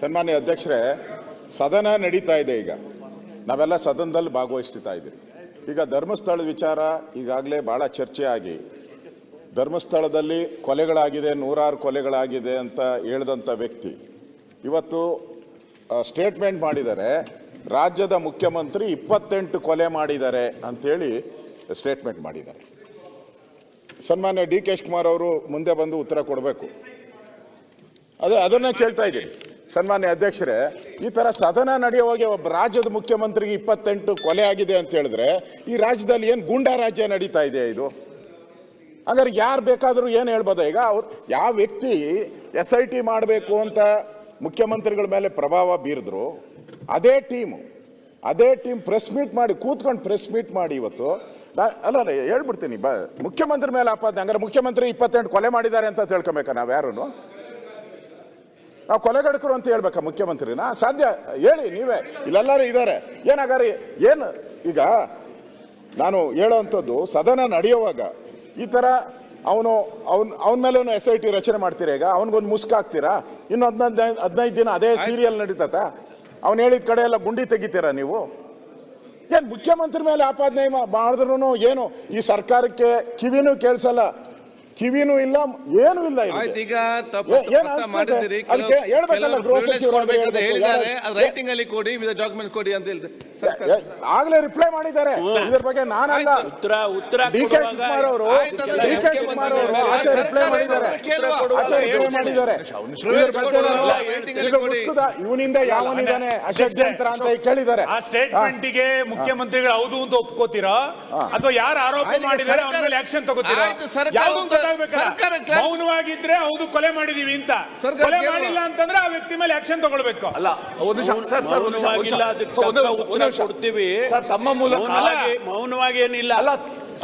ಸನ್ಮಾನ್ಯ ಅಧ್ಯಕ್ಷರೇ, ಸದನ ನಡೀತಾ ಇದೆ ಈಗ. ನಾವೆಲ್ಲ ಸದನದಲ್ಲಿ ಭಾಗವಹಿಸ್ತಾ ಇದ್ದೀವಿ. ಈಗ ಧರ್ಮಸ್ಥಳದ ವಿಚಾರ ಈಗಾಗಲೇ ಭಾಳ ಚರ್ಚೆ ಆಗಿ. ಧರ್ಮಸ್ಥಳದಲ್ಲಿ ಕೊಲೆಗಳಾಗಿದೆ, ನೂರಾರು ಕೊಲೆಗಳಾಗಿದೆ ಅಂತ ಹೇಳಿದಂಥ ವ್ಯಕ್ತಿ. ಇವತ್ತು ಸ್ಟೇಟ್ಮೆಂಟ್ ಮಾಡಿದ್ದಾರೆ ರಾಜ್ಯದ ಮುಖ್ಯಮಂತ್ರಿ ಇಪ್ಪತ್ತೆಂಟು ಕೊಲೆ ಮಾಡಿದ್ದಾರೆ ಅಂಥೇಳಿ ಸ್ಟೇಟ್ಮೆಂಟ್ ಮಾಡಿದ್ದಾರೆ. ಸನ್ಮಾನ್ಯ ಡಿ ಕೆ ಶಿವಕುಮಾರ್ ಅವರು ಮುಂದೆ ಬಂದು ಉತ್ತರ ಕೊಡಬೇಕು. ಅದೇ, ಅದನ್ನೇ ಕೇಳ್ತಾ ಇದ್ದೀನಿ. ಸನ್ಮಾನ್ಯ ಅಧ್ಯಕ್ಷರೇ, ಈ ತರ ಸದನ ನಡೆಯುವಾಗ ಒಬ್ಬ ರಾಜ್ಯದ ಮುಖ್ಯಮಂತ್ರಿಗೆ ಇಪ್ಪತ್ತೆಂಟು ಕೊಲೆ ಆಗಿದೆ ಅಂತ ಹೇಳಿದ್ರೆ, ಈ ರಾಜ್ಯದಲ್ಲಿ ಏನು ಗೂಂಡಾ ರಾಜ್ಯ ನಡೀತಾ ಇದೆ ಇದು? ಹಾಗಾದ್ರೆ ಯಾರು ಬೇಕಾದರೂ ಏನು ಹೇಳ್ಬೋದ? ಈಗ ಅವ್ರು, ಯಾವ ವ್ಯಕ್ತಿ ಎಸ್ ಐ ಟಿ ಮಾಡಬೇಕು ಅಂತ ಮುಖ್ಯಮಂತ್ರಿಗಳ ಮೇಲೆ ಪ್ರಭಾವ ಬೀರಿದ್ರು, ಅದೇ ಟೀಮು, ಅದೇ ಟೀಮ್ ಪ್ರೆಸ್ ಮೀಟ್ ಮಾಡಿ, ಕೂತ್ಕೊಂಡು ಪ್ರೆಸ್ ಮೀಟ್ ಮಾಡಿ ಇವತ್ತು ಅಲ್ಲ ಅಲ್ಲ, ಹೇಳ್ಬಿಡ್ತೀನಿ, ಬ, ಮುಖ್ಯಮಂತ್ರಿ ಮೇಲೆ ಆಪಾದನೆ, ಹಂಗಾರೆ ಮುಖ್ಯಮಂತ್ರಿ ಇಪ್ಪತ್ತೆಂಟು ಕೊಲೆ ಮಾಡಿದ್ದಾರೆ ಅಂತ ತಿಳ್ಕೊಬೇಕಾ ನಾವು ಯಾರು ನಾವು ಕೊಲೆಗಡಕರು ಅಂತ ಹೇಳ್ಬೇಕಾ ಮುಖ್ಯಮಂತ್ರಿನ. ಸಾಧ್ಯ ಹೇಳಿ ನೀವೇ. ಇಲ್ಲೆಲ್ಲರೂ ಇದ್ದಾರೆ ಏನಾಗಾರಿ? ಏನು ಈಗ ನಾನು ಹೇಳೋವಂಥದ್ದು ಸದನ ನಡೆಯುವಾಗ ಈ ಥರ ಅವನು ಅವನ್ ಅವನ ಮೇಲೂ ಎಸ್ ಐ ಟಿ ರಚನೆ ಮಾಡ್ತೀರಾ ಈಗ? ಅವನಿಗೊಂದು ಮುಸ್ಕ್ ಹಾಕ್ತೀರಾ? ಇನ್ನು ಹದಿನೈದು ಹದಿನೈದು ದಿನ ಅದೇ ಸೀರಿಯಲ್ ನಡೀತತ ಅವ್ನು ಹೇಳಿದ ಕಡೆ ಎಲ್ಲ ಗುಂಡಿ ತೆಗಿತೀರಾ ನೀವು? ಏನು ಮುಖ್ಯಮಂತ್ರಿ ಮೇಲೆ ಆಪಾದನೆ ಮಾಡಿದ್ರು ಏನು? ಈ ಸರ್ಕಾರಕ್ಕೆ ಕಿವಿನೂ ಕೇಳಿಸಲ್ಲ. ಕಿವಿನೂ ಇಲ್ಲ ಏನೂ ಇಲ್ಲ. ಆಯ್ತು ಈಗ ತಪ್ಪು? ಮಾಡಿದ್ದೀರಿ ಅದಕ್ಕೆ ಹೇಳ್ಬೇಕಲ್ಲ, ಗೃಹ ಸಚಿವರು ಕೊಡ್ಬೇಕು ಅಂತ ಹೇಳಿದ್ದಾರೆ. ಅದು ರೈಟಿಂಗ್ ಅಲ್ಲಿ ಕೊಡಿ ಡಾಕ್ಯುಮೆಂಟ್ ಕೊಡಿ ಅಂತ ಸರ್ಕಾರ. ಆಗ್ಲೇ ರಿಪ್ಲೈ ಮಾಡಿದ್ದಾರೆ. ಇದ್ರ ಬಗ್ಗೆ ನಾನಲ್ಲ. ಆಯ್ತು. ಉತ್ತರ ಉತ್ತರ ಡಿ ಕೆ ಕೊಡುವಾಗ ಶಿವಕುಮಾರ್ ಅವರು ಆಯ್ತು, ಡಿ ಕೆ ಶಿವಕುಮಾರ್ ಅವರು ಆಚೆ ರಿಪ್ಲೈ ಮಾಡಿದ್ದಾರೆ. ಕೇಳುವ. ಆಚೆ ರಿಪ್ಲೈ ಮಾಡಿದ್ದಾರೆ. ಇದ್ರ ಬಗ್ಗೆ ನಾನು ರೈಟಿಂಗ್ ಅಲ್ಲಿ ಈಗ ಕೊಡಿ. ಮುಸ್ಕುದ ಇವನಿಂದ ಯಾವನಿದ್ದಾನೆ ಅಷಡ್ಯಂತ್ರ ಅಂತ ಕೇಳಿದ್ದಾರೆ. ಆ ಸ್ಟೇಟ್ಮೆಂಟ್ಗೆ ಮುಖ್ಯಮಂತ್ರಿಗಳು ಹೌದು ಅಂತ ಒಪ್ಕೋತೀರಾ? ಅಥವಾ ಯಾರು ಆರೋಪ ಆಯ್ತು, ಮಾಡಿದ್ದಾರೆ ಅವ್ರ ಸರ್ಕಾರ- ಮೇಲೆ ಆಕ್ಷನ್ ತಗೋತೀರಾ? ಆಯ್ತು, ಸರ್ಕಾರ ಯಾವ್ದು? ಸರ್ಕಾರ ಮೌನವಾಗಿದ್ರೆ ಹೌದು ಕೊಲೆ ಮಾಡಿದೀವಿ ಅಂತ. ಸರ್ಕಾರ ಕೊಲೆ. ಮಾಡಿಲ್ಲ ಅಂತಂದ್ರೆ ಆ ವ್ಯಕ್ತಿ ಮೇಲೆ ಆಕ್ಷನ್ ತಗೊಳ್ಬೇಕು. ಅಲ್ಲ ಒಂದು ಸರ್ ಸರ್ ಒಂದು ಕೊಡ್ತೀವಿ. ಸರ್ ತಮ್ಮ ಮೂಲಕ ಮೌನವಾಗಿ ಏನಿಲ್ಲ. ಅಲ್ಲ,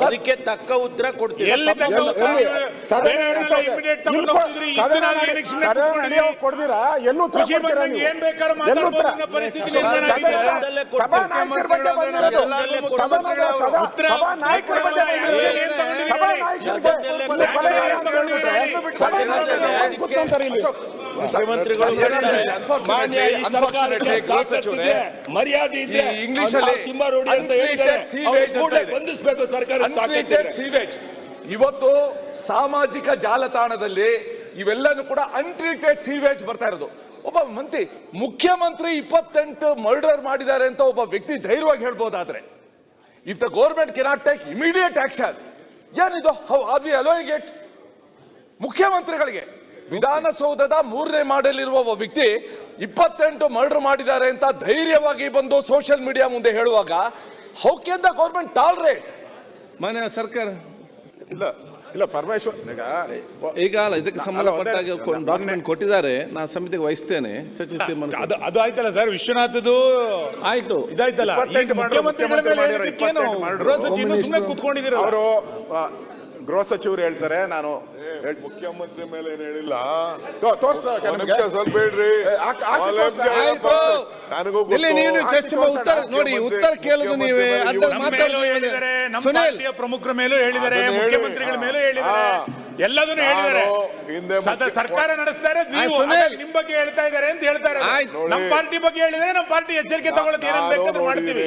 ಅದಕ್ಕೆ ತಕ್ಕ ಉತ್ತರ ಕೊಡ್ತೀವಿ ಎಲ್ಲಿ ತಕ್ಕ ಎಲ್ಲಿ- ಉತ್ತರ? ಎಲ್ಲಿ? ಸದನ ಬೇರೆಯವರೆಲ್ಲ ನಡೆಸೋಕೆ- immediate ತಗೊಂಡು ಕೊ- ಹೋಗ್ತಿದ್ರಿ, ಇಷ್ಟು ಸದನ ದಿನ ನಡೆ- ಏನಕ್ಕೆ ಸುಮ್ನೆ ಸದನ ಕೂತ್ಕೊಂಡಿರಿ? ನಡೆಯೋಕೆ ಕೊಡ್ದಿರಾ ಎಲ್ಲೂ ಉತ್ತರ ಖುಷಿ ಕೊಡ್ತೀರಾ ಬಂದಂಗೆ ನೀವು? ಏನ್ ಬೇಕಾದ್ರೂ ಎಲ್ಲೂ ಉತ್ತರ ಮಾತಾಡ್ಬೋದು ಅನ್ನೋ ಪರಿಸ್ಥಿತಿ ಸದನ- ನಿರ್ಮಾಣ ಆಗಿದೆ. ಸದನದಲ್ಲೇ ಸಭಾ ಕೊಡ್ತೀವಿ. ನಾಯಕರ ಬಗ್ಗೆ ಬಂದಿರೋದು. ಎಲ್ಲರಿಗೂ ಸದಾ- ಉತ್ತರ- ಸಭಾ ನಾಯಕರ ಬಗ್ಗೆ ಬಂದಿರೋದು. ಏನ್ ತಗೊಂಡಿದ್ದೀರಿ? ಸಭಾ ನಾಯಕರಿಗೆ ಒಂದು ಕೊಲೆಗಾರ ಅಂತ ಹೇಳ್ಬಿಟ್ರೆ ಸಭಾ ನಾಯಕರು ಬಂದು ಕೂತ್ಕೊಂತಾರೆ ಇಲ್ಲಿ. ಮುಖ್ಯಮಂತ್ರಿಗಳು ಮಾನ್ಯ ಈ ಸರ್ಕಾರಕ್ಕೆ ಮರ್ಯಾದೆ ಇದೆ. ಇಂಗ್ಲಿಷ್ ಅಲ್ಲಿ ತುಂಬಾ ತಿಮ್ಮಾರೂಢಿ ಅಂತ ಹೇಳಿದ್ದಾರೆ. ಕೂಡಲೇ ಬಂಧಿಸಬೇಕು ಸರ್ಕಾರ ಸೀವೇಜ್ ಇವತ್ತು ಸಾಮಾಜಿಕ ಜಾಲತಾಣದಲ್ಲಿ ಇವೆಲ್ಲನೂ ಕೂಡ ಅನ್ಟ್ರೀಟೆಡ್ ಸೀವೇಜ್ ಬರ್ತಾ ಇರೋದು. ಒಬ್ಬ ಮಂತ್ರಿ ಮುಖ್ಯಮಂತ್ರಿ ಇಪ್ಪತ್ತೆಂಟು ಮರ್ಡರ್ ಮಾಡಿದ್ದಾರೆ ಅಂತ ಒಬ್ಬ ವ್ಯಕ್ತಿ ಧೈರ್ಯವಾಗಿ ಹೇಳ್ಬೋದಾದ್ರೆ. If the government cannot take immediate action ಏನಿದು? How are we allowing it ಮುಖ್ಯಮಂತ್ರಿಗಳಿಗೆ. ವಿಧಾನಸೌಧದ ಮೂರನೇ ಮಾಡಲಿರುವ ಒಬ್ಬ ವ್ಯಕ್ತಿ ಇಪ್ಪತ್ತೆಂಟು ಮರ್ಡರ್ ಮಾಡಿದ್ದಾರೆ ಅಂತ ಧೈರ್ಯವಾಗಿ ಬಂದು ಸೋಷಿಯಲ್ ಮೀಡಿಯಾ ಮುಂದೆ ಹೇಳುವಾಗ how can the government tolerate. ಮನೆ ಸರ್ಕಾರ. ಇಲ್ಲ ಇಲ್ಲ ಪರಮೇಶ್ವರ್ ಈಗ ಅಲ್ಲ ಇದಕ್ಕೆ ಸಂಬಂಧಪಟ್ಟ ಡಾಕ್ಯುಮೆಂಟ್ ಕೊಟ್ಟಿದ್ದಾರೆ. ನಾನು ಸಮಿತಿಗೆ ವಹಿಸ್ತೇನೆ. ಚರ್ಚಿಸ್ತೀವಿ ಅದು ಅದು ಆಯ್ತಲ್ಲ ಸರ್ ವಿಶ್ವನಾಥದ್ದು ಆಯ್ತು. ಇದಾಯ್ತಲ್ಲ. ಮುಖ್ಯಮಂತ್ರಿಗಳ. ಗೃಹ ಸಚಿವರು ಹೇಳ್ತಾರೆ ನಾನು ಮುಖ್ಯಮಂತ್ರಿ ಮೇಲೆ ಏನ್ ಹೇಳಿಲ್ಲ? ಸ್ವಲ್ಪ ಬೇಡ್ರಿ. ನನಗೂ ನೋಡಿ ಉತ್ತರ ಕೇಳೋದು ನೀವೇ. ಹೇಳಿದರೆ ನಮ್ಮ ಪಾರ್ಟಿಯ ಪ್ರಮುಖರ ಮೇಲೂ ಹೇಳಿದರೆ. ಮುಖ್ಯಮಂತ್ರಿಗಳ ಮೇಲೂ ಹೇಳಿದರೆ ಎಲ್ಲದನ್ನು ನಾನು ಹೇಳಿದ್ದಾರೆ ಹಿಂದೆ ಸರ್ಕಾರ ನಡೆಸ್ತಾರೆ ನೀವು. ನಿಮ್ ಬಗ್ಗೆ ಹೇಳ್ತಾ ಇದ್ದಾರೆ ಅಂತ ಹೇಳ್ತಾರೆ. ನಮ್ಮ ಪಾರ್ಟಿ ಬಗ್ಗೆ ಹೇಳಿದ್ರೆ ನಮ್ಮ ಪಾರ್ಟಿ ಎಚ್ಚರಿಕೆ ತಗೊಳ್ಳೋದು ಏನೇನ್ ನಾನು ಬೇಕಾದ್ರೂ ಮಾಡ್ತೀವಿ.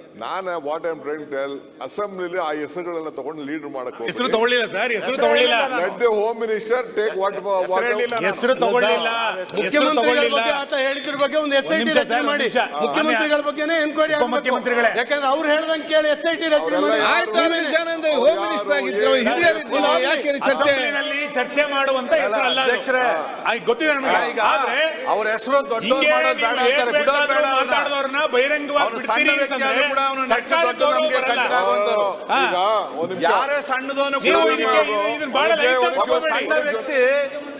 ನಾನು ವಾಟ್ ಐಮ್ ಟ್ರೈನ್ ಟೆಲ್ ಅಸೆಂಬ್ಲಿಲಿ ಆ ಹೆಸರುಗಳನ್ನ ತಗೊಂಡು ಲೀಡರ್ ಮಾಡಕ್ಕೆ ಹೆಸರು ತಗೊಳ್ಳಿಲ್ಲ ಸರ್ ಹೆಸರು ತಗೊಳ್ಳಿಲ್ಲ. Let the home minister take what what ಹೆಸರು ತಗೊಳ್ಳಿಲ್ಲ. ಹೆಸರು ಮುಖ್ಯಮಂತ್ರಿಗಳ ತಗೊಳ್ಳಿಲ್ಲ. ಬಗ್ಗೆ ಆತ ಹೇಳಿದ್ರ ಬಗ್ಗೆ ಒಂದು ಎಸ್ಐಟಿ ಐ ಟಿ ರಚನೆ ಮಾಡಿ. ಮುಖ್ಯಮಂತ್ರಿಗಳ ಬಗ್ಗೆನೇ ಎನ್ಕ್ವೈರಿ ಮುಖ್ಯಮಂತ್ರಿಗಳೇ ಯಾಕಂದ್ರೆ ಅವ್ರು ಹೇಳ್ದಂಗೆ ಕೇಳಿ ಎಸ್ಐಟಿ ಐ ರಚನೆ ಮಾಡಿ? ಆಯ್ತು ಜಾನಂದ ಹೋಮ್ ಮಿನಿಸ್ಟರ್ ಆಗಿದ್ರು ಹಿರಿಯರಿದ್ರು ಯಾಕೆ ಚರ್ಚೆ? ಅಸೆಂಬ್ಲಿನಲ್ಲಿ ಚರ್ಚೆ ಮಾಡುವಂತ ಹೆಸರು ಅಲ್ಲ ಅದು. ಗೊತ್ತಿದೆ ನಮಗೆ? ಆದ್ರೆ ಅವ್ರ ಹೆಸರು. ಮಾತಾಡಿದವ್ರನ್ನ ಬಹಿರಂಗವಾಗಿ ಯಾರೇ ಸಣ್ಣದವನು ಕೂಡ ಇದನ್ನ ಬಹಳ ಲೈಟ್ ಆಗಿ ಸಣ್ಣ ವ್ಯಕ್ತಿ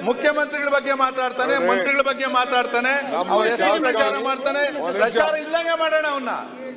ಮುಖ್ಯಮಂತ್ರಿಗಳ ಬಗ್ಗೆ ಮಾತಾಡ್ತಾನೆ. ಮಂತ್ರಿಗಳ ಬಗ್ಗೆ ಮಾತಾಡ್ತಾನೆ ಅವ್ರ ಹೆಸರು ಪ್ರಚಾರ ಮಾಡ್ತಾನೆ. ಪ್ರಚಾರ ಇಲ್ಲಂಗೆ ಮಾಡೋಣ ಅವನ್ನ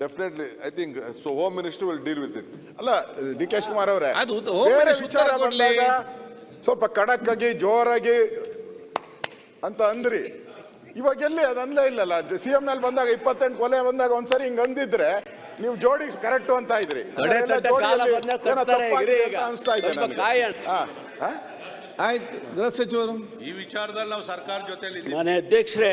definitely I think so home minister will deal with it ಅಲ್ಲ ಡಿ ಕೆ ಶಿವಕುಮಾರ್ ಅವರೇ ಅದು ಹೋಮ್ ಬೇರೆ ಮಿನಿಸ್ಟರ್ ವಿಚಾರ ಉತ್ತರ ಕೊಡ್ಲಿ. ಬಂದಾಗ ಸ್ವಲ್ಪ ಖಡಕ್ ಆಗಿ ಜೋರಾಗಿ ಅಂತ ಅಂದ್ರಿ ಇವಾಗ ಎಲ್ಲಿ ಅದು ಅನ್ಲೇ ಇಲ್ಲಲ್ಲ ಸಿ ಎಂ ನಲ್ಲಿ ಬಂದಾಗ ಇಪ್ಪತ್ತೆಂಟು ಕೊಲೆ ಬಂದಾಗ ಒಂದ್ಸರಿ ಹಿಂಗ್ ಅಂದಿದ್ರೆ ನೀವು ಜೋಡಿ ಕರೆಕ್ಟ್ ಅಂತ ಇದ್ರಿ ಅದೆಲ್ಲ ಜೋಡಿಯಲ್ಲಿ ಏನೋ ತಪ್ಪಾಗಿದೆ ಅಂತ ಅನ್ಸ್ತಾ ಇದೆ ನನಗೆ. ಹಾ, ಹಾ? ಆಯ್ತು ಗೃಹ ಸಚಿವರು ಈ ವಿಚಾರದಲ್ಲಿ ನಾವು ಸರ್ಕಾರ ಜೊತೆಲಿ ಮನೆ ಅಧ್ಯಕ್ಷರೇ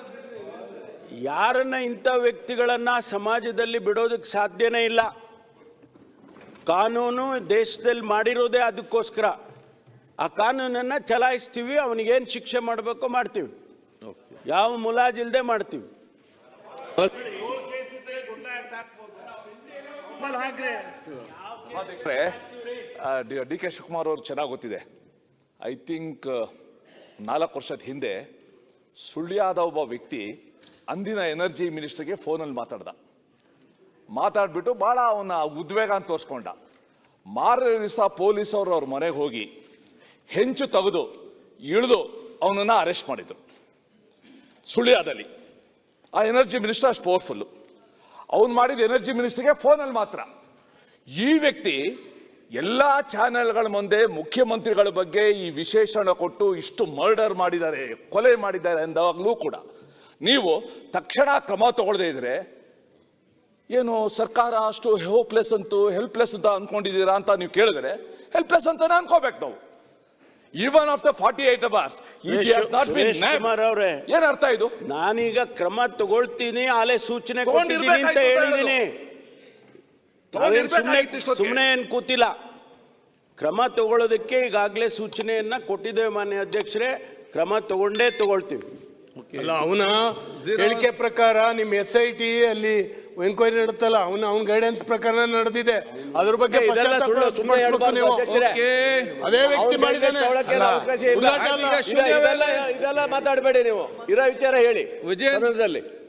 ಯಾರನ್ನ ಇಂಥ ವ್ಯಕ್ತಿಗಳನ್ನ ಸಮಾಜದಲ್ಲಿ ಬಿಡೋದಕ್ಕೆ ಸಾಧ್ಯನೇ ಇಲ್ಲ. ಕಾನೂನು ದೇಶದಲ್ಲಿ ಮಾಡಿರೋದೇ ಅದಕ್ಕೋಸ್ಕರ. ಆ ಕಾನೂನನ್ನು ಚಲಾಯಿಸ್ತೀವಿ ಅವನಿಗೇನು ಶಿಕ್ಷೆ ಮಾಡಬೇಕೋ ಮಾಡ್ತೀವಿ. ಯಾವ ಮುಲಾಜಿಲ್ದೆ ಮಾಡ್ತೀವಿ. ಡಿ ಕೆ ಶಿವಕುಮಾರ್ ಅವ್ರು ಚೆನ್ನಾಗಿ ಗೊತ್ತಿದೆ. ಐ ಥಿಂಕ್ ನಾಲ್ಕು ವರ್ಷದ ಹಿಂದೆ ಸುಳ್ಯಾದ ಒಬ್ಬ ವ್ಯಕ್ತಿ ಅಂದಿನ ಎನರ್ಜಿ ಮಿನಿಸ್ಟರ್ಗೆ ಫೋನಲ್ಲಿ ಮಾತಾಡ್ದ. ಮಾತಾಡ್ಬಿಟ್ಟು ಭಾಳ ಅವನ ಉದ್ವೇಗ ಅಂತ ತೋರಿಸ್ಕೊಂಡ. ಮಾರನೇ ದಿವಸ ಪೊಲೀಸವರು ಅವ್ರ ಮನೆಗೆ ಹೋಗಿ ಹೆಂಚು ತೆಗೆದು, ಇಳಿದು ಅವನನ್ನು ಅರೆಸ್ಟ್ ಮಾಡಿದ್ರು. ಸುಳ್ಯದಲ್ಲಿ. ಆ ಎನರ್ಜಿ ಮಿನಿಸ್ಟರ್ ಅಷ್ಟು ಪವರ್ಫುಲ್ಲು ಅವನು ಮಾಡಿದ ಎನರ್ಜಿ ಮಿನಿಸ್ಟರ್ಗೆ ಫೋನಲ್ಲಿ ಮಾತ್ರ. ಈ ವ್ಯಕ್ತಿ ಎಲ್ಲ ಚಾನೆಲ್ಗಳ ಮುಂದೆ ಮುಖ್ಯಮಂತ್ರಿಗಳ ಬಗ್ಗೆ ಈ ವಿಶೇಷಣ ಕೊಟ್ಟು ಇಷ್ಟು ಮರ್ಡರ್ ಮಾಡಿದ್ದಾರೆ, ಕೊಲೆ ಮಾಡಿದ್ದಾರೆ ಎಂದಾಗಲೂ ಕೂಡ. ನೀವು ತಕ್ಷಣ ಕ್ರಮ ತಗೊಳ್ಳದೇ ಇದ್ರೆ ಏನು ಸರ್ಕಾರ ಅಷ್ಟು ಹೋಪ್ಲೆಸ್ ಅಂತು ಹೆಲ್ಪ್ಲೆಸ್ ಅಂತ ಅನ್ಕೊಂಡಿದ್ದೀರಾ ಅಂತ ನೀವು ಕೇಳಿದ್ರೆ ಹೆಲ್ಪ್ಲೆಸ್ ಅಂತಾನೆ ಅನ್ಕೋಬೇಕು ನಾವು. Even the forty eight hours. ಏನ್ ಅರ್ಥ ಇದು? ನಾನೀಗ ಕ್ರಮ ತಗೊಳ್ತೀನಿ ಆಲೆ ಸೂಚನೆ ಕೊಟ್ಟಿದ್ದೀನಿ ಅಂತ ಹೇಳಿದ್ದೀನಿ. ಸುಮ್ಮನೆ ಏನು ಕೂತಿಲ್ಲ. ಕ್ರಮ ತಗೊಳ್ಳೋದಕ್ಕೆ ಈಗಾಗಲೇ ಸೂಚನೆಯನ್ನ ಕೊಟ್ಟಿದ್ದೇವೆ ಮಾನ್ಯ ಅಧ್ಯಕ್ಷರೇ. ಕ್ರಮ ತಗೊಂಡೇ ತಗೊಳ್ತೀವಿ. ಅಲ್ಲ ಅವನ ಹೇಳಿಕೆ ಪ್ರಕಾರ ನಿಮ್ಮ ಎಸ್ ಐ ಟಿ ಅಲ್ಲಿ ಎನ್ಕ್ವೈರಿ ನಡೆತಲ್ಲ ಅವನ ಅವನ ಗೈಡೆನ್ಸ್ ಪ್ರಕಾರ ನಡೆದಿದೆ. ಅದ್ರ ಬಗ್ಗೆ ನೀವು. ಅದೇ ವ್ಯಕ್ತಿ ಮಾಡಿದ್ದಾನೆ. ಇದೆಲ್ಲ ಮಾತಾಡಬೇಡಿ ನೀವು. ಇರೋ ವಿಚಾರ ಹೇಳಿ. ವಿಜಯ್- ಸದನದಲ್ಲಿ